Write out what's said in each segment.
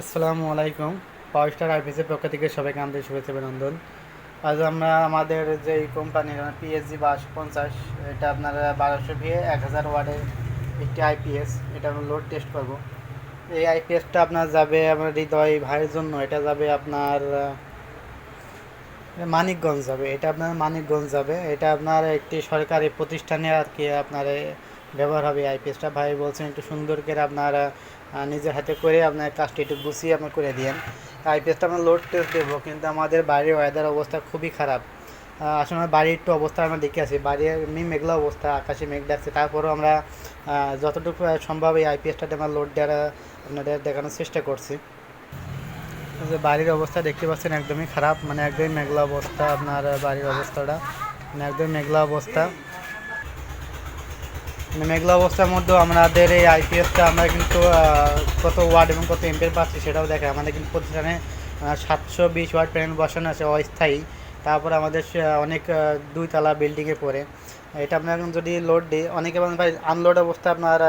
আসসালামু আলাইকুম। পাওয়ার স্টার আইপিএসের পক্ষ থেকে সবাইকে আন্তরিক শুভেচ্ছা অভিনন্দন। আজ আমরা আমাদের যে কোম্পানির পিএসজি বারোশো পঞ্চাশ এটা আপনার বারোশো ভিএ এক হাজার ওয়ার্ডের একটি আইপিএস এটা আমরা লোড টেস্ট করব। এই আইপিএসটা আপনার যাবে আমার হৃদয় ভাইয়ের জন্য, এটা যাবে আপনার মানিকগঞ্জ যাবে, এটা আপনার মানিকগঞ্জ যাবে, এটা আপনার একটি সরকারি প্রতিষ্ঠানে আর কি আপনার ব্যবহার হবে আইপিএসটা ভাই বলছেন একটু সুন্দর করে আপনার নিজের হাতে করে আপনার কাজটি একটু গুছিয়ে আপনার করে দিয়েন। আইপিএসটা আমরা লোড টেস্ট দেবো, কিন্তু আমাদের বাড়ির ওয়েদার অবস্থা খুবই খারাপ। আসলে আমার বাড়ির একটু অবস্থা আমরা দেখে আছি বাড়ির এমনি মেঘলা অবস্থা, আকাশে মেঘ ডাকছে, তারপরেও আমরা যতটুকু সম্ভব এই আইপিএসটাতে আমরা লোড দেওয়ার, আপনাদের দেখানোর চেষ্টা করছি। বাড়ির অবস্থা দেখতে পাচ্ছেন একদমই খারাপ মানে একদমই মেঘলা অবস্থা আপনার বাড়ির অবস্থাটা মানে একদম মেঘলা অবস্থা। মেঘলা অবস্থার মধ্যেও আমাদের এই আইপিএসটা আমরা কিন্তু কত ওয়ার্ড এবং কত এমপের পাচ্ছি সেটাও দেখে আমাদের কিন্তু প্রতিষ্ঠানে সাতশো বিশ ওয়ার্ড প্যানেল বসানো আছে, অস্থায়ী। তারপর আমাদের অনেক দুইতলা বিল্ডিংয়ে পড়ে। এটা আপনার যদি লোড দিই, অনেকে বলেন, ভাই আনলোড অবস্থা আপনার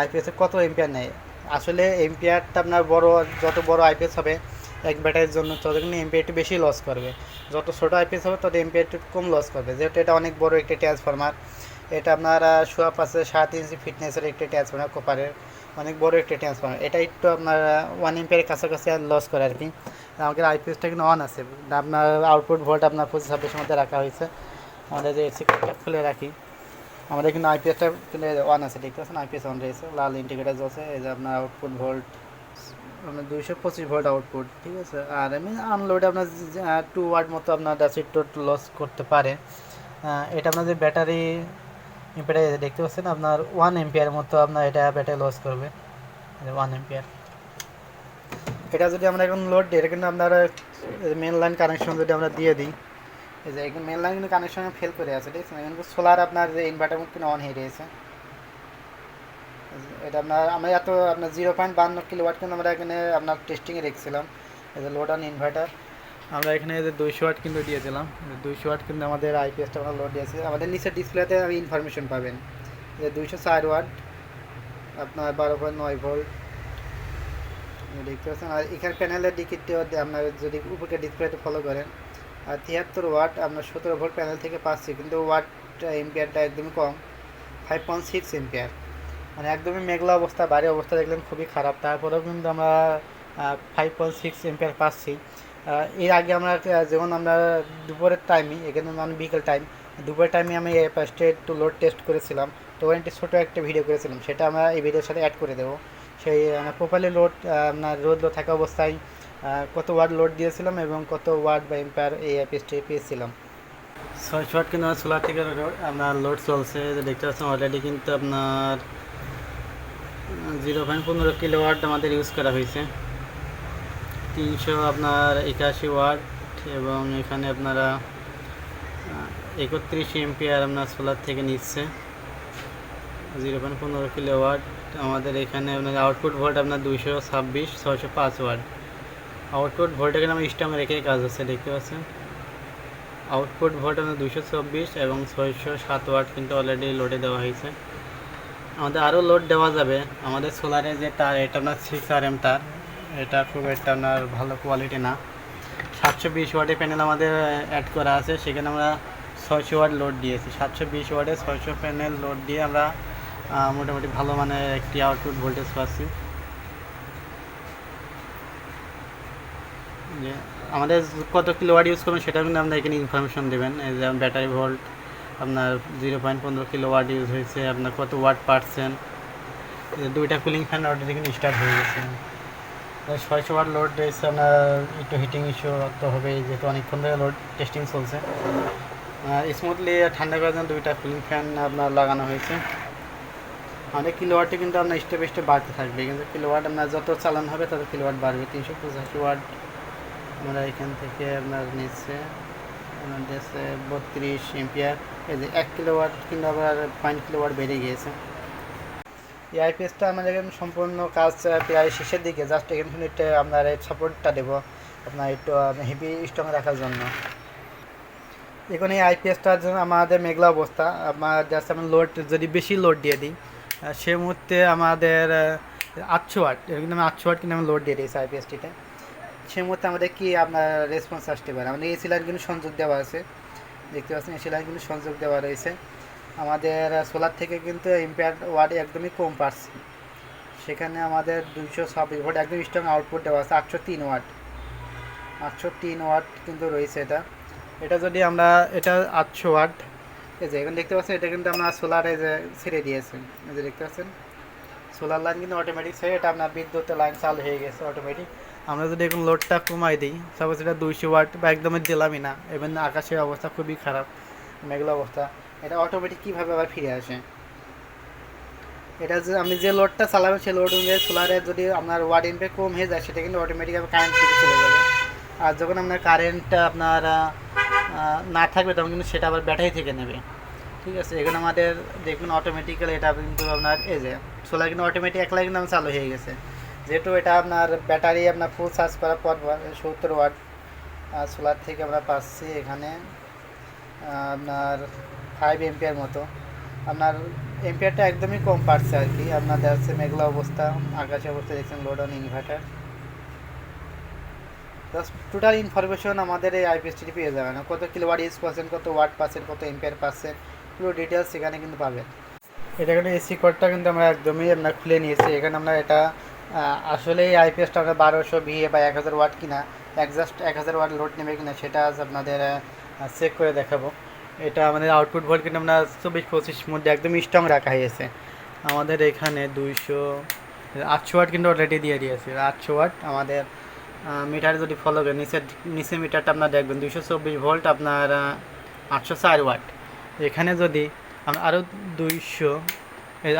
আইপিএসে কত এম্পিয়ার নেয় আসলে এম্পিয়ারটা আপনার বড়, যত বড় আইপিএস হবে, এক ব্যাটারির জন্য তত কিন্তু এম্পিয়ার একটু বেশি লস করবে। যত ছোটো আইপিএস হবে, তত এম্পিয়ার একটু কম লস করবে। যেহেতু এটা অনেক বড় একটি ট্রান্সফরমার এটা আপনার সোয়া পাশে সাত ইঞ্চি ফিটনেসের একটি ট্রান্সফরমার কোপারের অনেক বড় একটি ট্রান্সফরমার এটা একটু আপনার ওয়ান এম্পিয়ারের কাছাকাছি আর লস করে আর কি। আমাদের আইপিএসটা কিন্তু অন আছে। আপনার আউটপুট ভোল্ট আপনার পঁচিশ ছাব্বিশের মধ্যে রাখা হয়েছে। আমাদের যে এসি খুলে রাখি। আমাদের কিন্তু আইপিএসটা কিন্তু অন আছে। দেখতে পাচ্ছেন আইপিএস অন রয়েছে। লাল ইন্ডিকেটার জ্বলছে। এই যে আপনার আউটপুট ভোল্ট আপনার দুইশো পঁচিশ ভোল্ট আউটপুট ঠিক আছে? আর এমনি আনলোড আপনার টু ওয়ার্ড মতো আপনার ডাসিট লস করতে পারে। এটা আপনার যে ব্যাটারি এম্পিয়ার দেখতে পাচ্ছেন, আপনার ওয়ান এম্পিয়ার মতো আপনার এটা ব্যাটারি লস করবে। ওয়ান এম্পিয়ার এটা যদি আমরা এখন লোড দিই, এটা কিন্তু আপনার মেন লাইন কানেকশন যদি আমরা দিয়ে দিই, এই যে এখন মেন লাইন কিন্তু কানেকশন ফেল করে আছে, ঠিক আছে? এখন সোলার আপনার যে ইনভার্টার কিন্তু অন হয়ে রয়েছে। এটা আপনার, আমরা এত আপনার জিরো পয়েন্ট বান্ন কিলোওয়াট কিন্তু আমরা এখানে আপনার টেস্টিংয়ে রেখেছিলাম। এই যে লোড অন ইনভার্টার আমরা এখানে যে দুইশো ওয়াট কিন্তু দিয়ে দিলাম। দুইশো ওয়াট কিন্তু আমাদের আইপিএসটা লোড দিয়েছি। আমাদের নিচের ডিসপ্লেতে আপনি ইনফরমেশন পাবেন। যে দুইশো চার ওয়াট, আপনার বারো পয়েন্ট নয় ভোল্ট দেখতে পাচ্ছেন, আর এখানে প্যানেলের ডিকিটটিও আপনার যদি উপরে ডিসপ্লেতে ফলো করেন, আর তিয়াত্তর ওয়াট আপনার সতেরো ভোল্ট প্যানেল থেকে পাচ্ছি, কিন্তু ওয়াট এম্পিয়ারটা একদমই কম ফাইভ পয়েন্ট সিক্স এম্পিয়ার মানে একদমই মেঘলা অবস্থা বাড়ির অবস্থা দেখলেন খুবই খারাপ। তারপরেও কিন্তু আমরা ফাইভ পয়েন্ট সিক্স এম্পিয়ার পাচ্ছি। এর আগে আমরা যেমন আমরা দুপুরের টাইমে এখানে মানে বিকেল টাইম দুপুরের টাইমে আমি পাশে একটু লোড টেস্ট করেছিলাম। তো ওখানে ছোটো একটা ভিডিও করেছিলাম, সেটা আমরা এই ভিডিওর সাথে অ্যাড করে দেবো। সেই প্রপারলি লোড আপনার রোদ থাকা অবস্থায় কত ওয়ার্ড লোড দিয়েছিলাম এবং কত ওয়ার্ড বা এম্পায়ার এই অ্যাপিসটি পেয়েছিলাম। ছয় শট কিন্তু সোলার থেকে আপনার লোড চলছে দেখতে পাচ্ছেন অলরেডি কিন্তু আপনার জিরো পয়েন্ট পনেরো কিলো ওয়াট আমাদের ইউজ করা হয়েছে। তিনশো আপনার একাশি ওয়াট এবং এখানে আপনারা একত্রিশ এমপিআর আপনার সোলার থেকে নিচ্ছে। জিরো পয়েন্ট পনেরো কিলো ওয়াট। আমাদের এখানে আপনার আউটপুট ভোল্ট আপনার দুইশো ছাব্বিশ, ছয়শো পাঁচ ওয়াট। আউটপুট ভোল্ট এখানে আমার স্টামে রেখে কাজ হচ্ছে দেখতে পাচ্ছেন? আউটপুট ভোল্ট আপনার দুশো চব্বিশ এবং ছয়শো সাত ওয়াট কিন্তু অলরেডি লোডে দেওয়া হয়েছে। আমাদের আরও লোড দেওয়া যাবে। আমাদের সোলারে যে তার, এটা আপনার সিক্স আর এম তার। এটা খুব একটা আপনার ভালো কোয়ালিটি না। সাতশো বিশ ওয়াটের প্যানেল আমাদের অ্যাড করা আছে। সেখানে আমরা ছয়শো ওয়াট লোড দিয়েছি। সাতশো বিশ ওয়াটে ছয়শো প্যানেল লোড দিয়ে আমরা মোটামুটি ভালো মানের একটি আউটপুট ভোল্টেজ পাচ্ছি। যে আমাদের কত কিলো ওয়াট ইউজ করবেন সেটা কিন্তু আপনার এখানে ইনফরমেশন দেবেন। এই যে ব্যাটারি ভোল্ট আপনার জিরো পয়েন্ট পনেরো কিলো ওয়াট ইউজ হয়েছে, আপনার কত ওয়াট পার্সেন্ট দুইটা কুলিং ফ্যান অলরেডি কিন্তু স্টার্ট হয়ে গেছে। ছয়শো ওয়াট লোড রয়েছে আপনার একটু হিটিং ইস্যু তো হবে, যেহেতু অনেকক্ষণ ধরে লোড টেস্টিং চলছে। স্মুথলি ঠান্ডা করার জন্য দুইটা কুলিং ফ্যান আপনার লাগানো হয়েছে। আমাদের কিলোওয়াটে কিন্তু আপনার স্টেপ স্টেপ বাড়তে থাকবে, কিন্তু কিলোওয়াট আপনার যত চালানো হবে, তত কিলোওয়াট বাড়বে। তিনশো পঁচাশি ওয়াট আমরা এখান থেকে আপনার নিচ্ছে দিয়েছে বত্রিশ এম্পিয়ার এই যে এক কিলোওয়াট কিন্তু আবার পয়েন্ট কিলোওয়াট বেড়ে গিয়েছে। এই আইপিএসটা আমাদের এখানে সম্পূর্ণ কাজ প্রায় শেষের দিকে জাস্ট এখানে শুধু একটু আপনার এই সাপোর্টটা দেবো, আপনার একটু হেভি স্ট্রং রাখার জন্য। এখন এই আইপিএসটার জন্য আমাদের মেঘলা অবস্থা, আমার জাস্ট আমি লোড যদি বেশি লোড দিয়ে দিই সে মুহূর্তে আমাদের আটশো ওয়াট এর কিন্তু আমি আটশো ওয়াট কিন্তু আমি লোড দিয়ে দিয়েছি আইপিএসটিতে সে মুহূর্তে আমাদের কি আপনার রেসপন্স আসতে পারে? আমাদের এসি লাইন কিন্তু সংযোগ দেওয়া আছে। দেখতে পাচ্ছেন এসি লাইন কিন্তু সংযোগ দেওয়া রয়েছে। আমাদের সোলার থেকে কিন্তু ইম্প্যার ওয়াট একদমই কম পাচ্ছি। সেখানে আমাদের দুইশো ছাব্বিশ ভোল্ট একদম স্ট্রং আউটপুট দেওয়া আছে আটশো তিন ওয়াট আটশো তিন ওয়াট কিন্তু রয়েছে এটা। এটা যদি আমরা, এটা আটশো ওয়াট এই যে, এখানে দেখতে পাচ্ছেন, এটা কিন্তু আমরা সোলারে যে ছেড়ে দিয়েছেন। এই যে দেখতে পাচ্ছেন সোলার লাইন কিন্তু অটোমেটিক ছেড়ে, এটা আপনার বিদ্যুতের লাইন চালু হয়ে গেছে অটোমেটিক আমরা যদি এখন লোডটা কমাই দিই সাপোজ এটা দুইশো ওয়াট বা একদমই দিলামই না এবং আকাশের অবস্থা খুবই খারাপ, মেঘলা অবস্থা। এটা অটোমেটিক কীভাবে আবার ফিরে আসে? এটা যে আপনি যে লোডটা চালাবেন সেই লোড অনুযায়ী সোলারে যদি আপনার ওয়াট ইম্পে কম হয়ে যায়, সেটা কিন্তু অটোমেটিকভাবে কারেন্ট দিকে চলে যাবে। আর যখন আপনার কারেন্টটা আপনার না থাকবে, তখন কিন্তু সেটা আবার ব্যাটারি থেকে নেবে। ঠিক আছে? এখানে আমাদের দেখুন অটোমেটিক্যালি এটা কিন্তু আপনার, এই যে সোলার কিন্তু অটোমেটিক একলা কিন্তু আমার চালু হয়ে গেছে। যেহেতু এটা আপনার ব্যাটারি আপনার ফুল চার্জ করার পর সত্তর ওয়াট সোলার থেকে আমরা পাচ্ছি এখানে আপনার ফাইভ এমপিয়ার মতো। আপনার এমপিয়ারটা একদমই কম পারছে আর কি। আপনার যাচ্ছে মেঘলা অবস্থা, আকাশে অবস্থা দেখছেন load on inverter total information আমাদের এই আইপিএসটি পেয়ে যাবেন। কত কিলোওয়াট ইউজ পাচ্ছেন কত ওয়াট পাচ্ছেন, কত এম্পিয়ার পাচ্ছেন, পুরো ডিটেলস এখানে কিন্তু পাবেন। এটা কিন্তু এসি কোডটা কিন্তু আমরা একদমই আমরা খুলে নিয়েছি। এখানে আমরা এটা আসলে এই আইপিএসটা আমরা বারোশো ভিএ বা এক হাজার ওয়াট কিনা একজাস্ট এক হাজার ওয়াট লোড নেবে কিনা, সেটা আজ আপনাদের চেক করে দেখাবো। এটা আমাদের আউটপুট ভোল্ট কিন্তু আমরা চব্বিশ পঁচিশ মধ্যে একদম স্ট্রং রাখা হয়েছে। আমাদের এখানে দুইশো, আটশো ওয়াট কিন্তু অলরেডি দিয়ে দিয়েছে। আটশো ওয়াট আমাদের মিটার যদি ফলো করেন, নিচের, নিচে মিটারটা আপনার দেখবেন, দুইশো চব্বিশ ভোল্ট আপনার আটশো চার ওয়াট এখানে যদি আমরা আরও দুইশো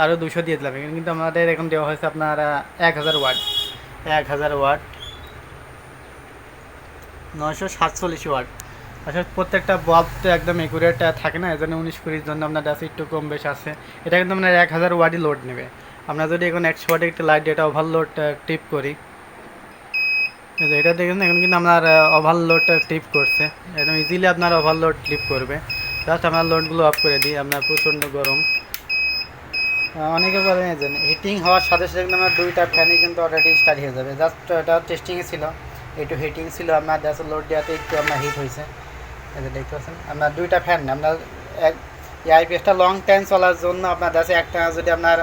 আরও দুশো দিয়ে দিলাম, এখানে কিন্তু আমাদের এখন দেওয়া হয়েছে আপনার এক হাজার ওয়াট এক হাজার ওয়াট নয়শো সাতচল্লিশ ওয়াট আসলে প্রত্যেকটা বাল্ব তো একদম একুরেট থাকে না? এজন্য উনিশ কুড়ির জন্য আপনার কাছে একটু কম বেশ আছে। এটা কিন্তু আপনার এক হাজার ওয়াটই লোড নেবে। আমরা যদি এখন একশো ওয়াটে একটা লাইট এটা ওভারলোড টিপ করি। এটা দেখেন, এখন কিন্তু আপনার ওভারলোড টিপ করছে। একদম ইজিলি আপনার ওভারলোড টিপ করবে। জাস্ট আমরা লোডগুলো অফ করে দিই, আপনার প্রচণ্ড গরম। অনেকে বলেন যে হিটিং হওয়ার সাথে সাথে কিন্তু আমার দুইটা ফ্যানই কিন্তু অলরেডি স্টার্ট হয়ে যাবে। জাস্ট এটা টেস্টিংয়ে ছিল, একটু হিটিং ছিল, আপনার জাস্ট লোড দেওয়াতে একটু আপনার হিট হয়েছে। দেখতে পাচ্ছেন, আপনার দুইটা ফ্যান আপনার এক এই আইপিএসটা লং টাইম চলার জন্য আপনার কাছে একটা যদি আপনার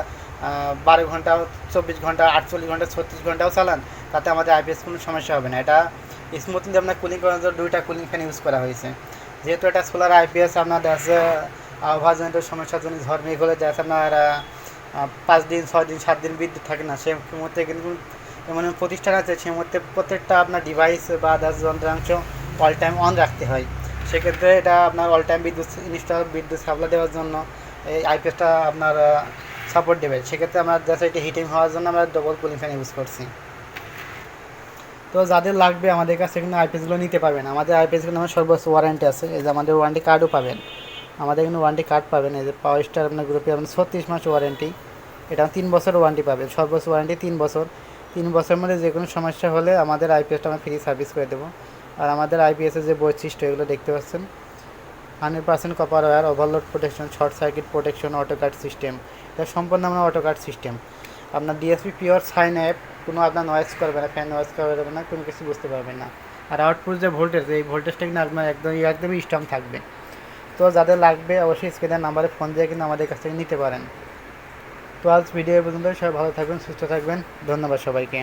বারো ঘণ্টা, চব্বিশ ঘণ্টা, আটচল্লিশ ঘণ্টা, ছত্রিশ ঘন্টাও চালান, তাতে আমাদের আইপিএস কোনো সমস্যা হবে না। এটা স্মুথলি আপনার কুলিং করার জন্য দুইটা কুলিং ফ্যান ইউজ করা হয়েছে। যেহেতু এটা সোলার আইপিএস আপনার দেখা আবহাওয়াজনিত সমস্যার জন্য ঝড়, মেঘ হলে দেখা আপনার পাঁচ দিন, ছয় দিন, সাত দিন বিদ্যুৎ থাকে না। সে মুহূর্তে কিন্তু এমন প্রতিষ্ঠান আছে, সে মুহূর্তে প্রত্যেকটা আপনার ডিভাইস বা আদার্স যন্ত্রাংশ অল টাইম অন রাখতে হয়। সেক্ষেত্রে এটা আপনার অল টাইম বিদ্যুৎ জিনিসটা বিদ্যুৎ সাপ্লাই দেওয়ার জন্য এই আইপিএসটা আপনার সাপোর্ট দেবে। সেক্ষেত্রে আমরা জাস্ট এটা হিটিং হওয়ার জন্য আমরা ডবল কুলিং ফ্যান ইউজ করছি। তো যাদের লাগবে আমাদের কাছে কিন্তু আইপিএসগুলো নিতে পারবেন। আমাদের আইপিএসগুলো আমার সর্বোচ্চ ওয়ারেন্টি আছে। এই যে আমাদের ওয়ারেন্টি কার্ডও পাবেন। আমাদের কিন্তু ওয়ারেন্টি কার্ড পাবেন। এই যে পাওয়ার স্টার আপনার গ্রুপে আপনার ছত্রিশ মাস ওয়ারেন্টি এটা তিন বছর ওয়ারেন্টি পাবেন। সর্বোচ্চ ওয়ারেন্টি তিন বছর। তিন বছরের মধ্যে যে কোনো সমস্যা হলে আমাদের আইপিএসটা আমরা ফ্রি সার্ভিস করে দেবো। আর আমাদের আইপিএসের যে বৈশিষ্ট্য, এগুলো দেখতে পাচ্ছেন। Hundred percent copper wire overload protection short circuit protection auto cut system এটা সম্পূর্ণ আমরা অটো কাট সিস্টেম আপনার ডিএসপি পিওর সাইন অ্যাপ কোনো আপনার নয়েজ করবে না ফ্যান নয়েজ করবে না, কোনো কিছু বুঝতে পারবেন না। আর আউটপুট যে ভোল্টেজ এই ভোল্টেজটা কিন্তু আপনার একদম একদমই স্ট্রং থাকবে। তো যাদের লাগবে, অবশ্যই স্ক্রিনের নাম্বারে ফোন দিয়ে কিন্তু আমাদের কাছ থেকে নিতে পারেন। তো আজ ভিডিও পর্যন্ত সবাই ভালো থাকবেন, সুস্থ থাকবেন। ধন্যবাদ সবাইকে।